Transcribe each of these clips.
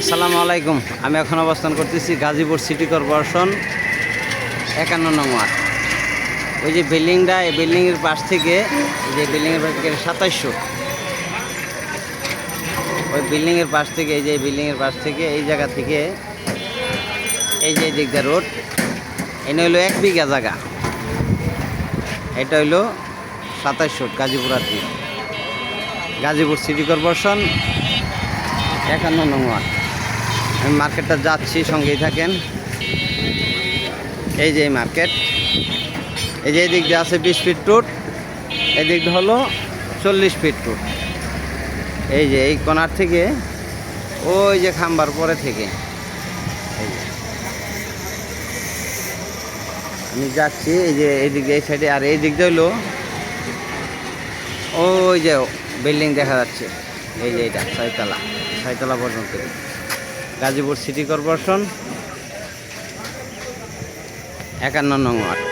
আসসালামু আলাইকুম। আমি এখন অবস্থান করতেছি গাজীপুর সিটি কর্পোরেশন একান্ন নং ওয়ার্ড ওই যে বিল্ডিংটা, এই বিল্ডিংয়ের পাশ থেকে যে বিল্ডিংয়ের পাশ থেকে সাতাইশশো। ওই বিল্ডিংয়ের পাশ থেকে, এই যে বিল্ডিংয়ের পাশ থেকে, এই জায়গা থেকে, এই যে দিকটা রোড এনে হইল এক বিঘা জায়গা। এটা হইল সাতাইশশো গাজীপুর আর গাজীপুর সিটি কর্পোরেশন একান্ন নং ওয়ার্ড আমি মার্কেটটা যাচ্ছি, সঙ্গেই থাকেন। এই যে মার্কেট। এই যে এই দিক দিয়ে আছে বিশ ফিট টুট এদিক হলো চল্লিশ ফিট টুট এই যে এই কোনার থেকে, ওই যে খাম্বার পরে থেকে। এই যে। আমি যাচ্ছি, এই যে এই দিক দিয়ে এই সাইডে, আর এই দিক হলো ওই যে বিল্ডিং দেখা যাচ্ছে। এই যে এটা, ছয়তলা ছয়তলা পর্যন্ত। গাজীপুর সিটি কর্পোরেশন, একান্ন নং ওয়ার্ড।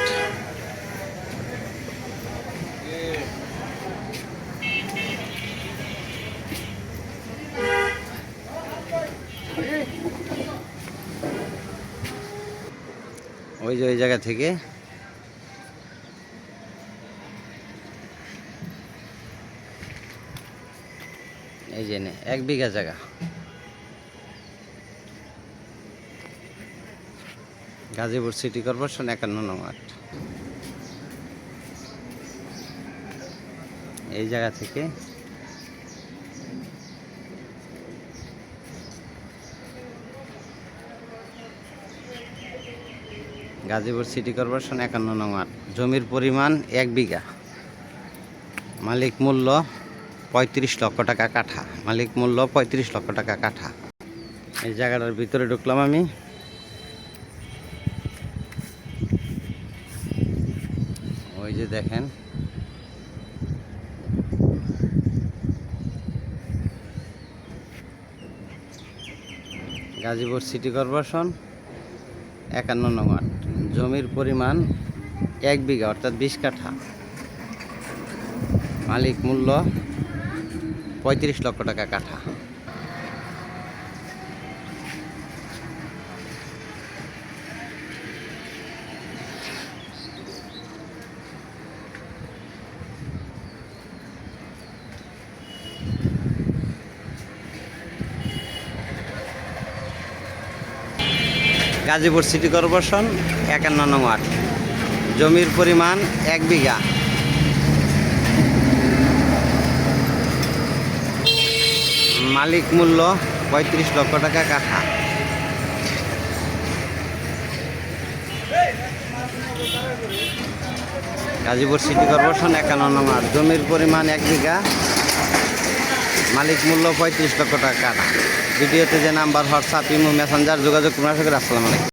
ওই যে ওই জায়গা থেকে এই যে এক বিঘা জায়গা। গাজীপুর সিটি কর্পোরেশন একান্ন নং ওয়ার্ড। এই জায়গা থেকে গাজীপুর সিটি কর্পোরেশন একান্ন নং ওয়ার্ড। জমির পরিমাণ এক বিঘা। মালিক মূল্য পঁয়ত্রিশ লক্ষ টাকা কাঠা। মালিক মূল্য পঁয়ত্রিশ লক্ষ টাকা কাঠা। এই জায়গাটার ভিতরে ঢুকলাম আমি। ওই যে দেখেন। গাজীপুর সিটি কর্পোরেশন, একান্ন নং জমির পরিমাণ এক বিঘা, অর্থাৎ বিশ কাঠা। মালিক মূল্য পঁয়ত্রিশ লক্ষ টাকা কাঠা। গাজীপুর সিটি কর্পোরেশন, একান্ন নং ওয়ার্ড। জমির পরিমাণ এক বিঘা। মালিক মূল্য পঁয়ত্রিশ লক্ষ টাকা কাঠা। গাজীপুর সিটি কর্পোরেশন, একান্ন নং ওয়ার্ড। জমির পরিমাণ এক বিঘা। মালিক মূল্য পঁয়ত্রিশ লক্ষ টাকা কাঠা ভিডিওতে যে নাম্বার হোয়াটসঅ্যাপ ইমো মেসেঞ্জার যোগাযোগ করুন। আশা করি আলাইকুম।